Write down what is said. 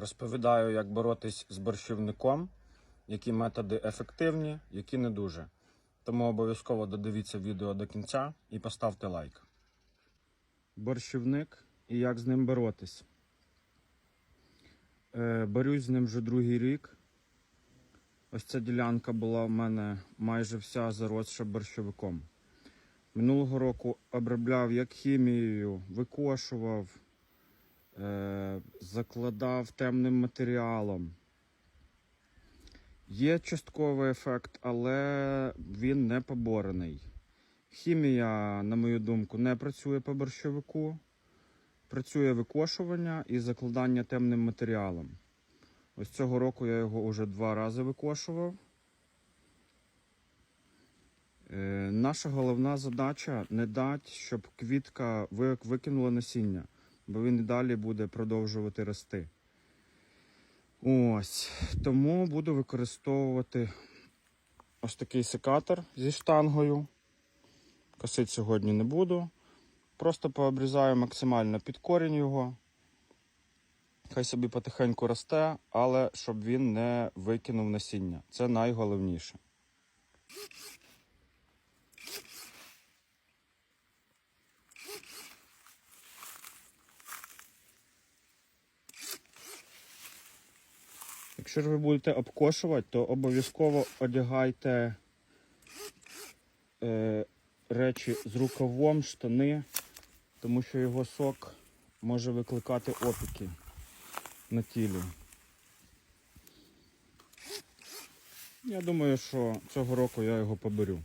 Розповідаю, як боротись з борщівником, які методи ефективні, які не дуже. Тому обов'язково додивіться відео до кінця і поставте лайк. Борщівник і як з ним боротись. Е, борюсь з ним вже другий рік. Ось ця ділянка була в мене майже вся заросша борщовиком. Минулого року обробляв як хімією, викошував, е, закладав темним матеріалом. Є частковий ефект, але він не поборений. Хімія, на мою думку, не працює по борщовику. Працює викошування і закладання темним матеріалом. Ось цього року я його вже два рази викошував. Е, наша головна задача не дати, щоб квітка викинула насіння, бо він і далі буде продовжувати рости. Ось. Тому буду використовувати ось такий секатор зі штангою. Косити сьогодні не буду. Просто пообрізаю максимально під корінь його. Хай собі потихеньку росте, але щоб він не викинув насіння. Це найголовніше. Якщо ж ви будете обкошувати, то обов'язково одягайте е, речі з рукавом, штани, тому що його сок може викликати опіки на тілі. Я думаю, що цього року я його поберу.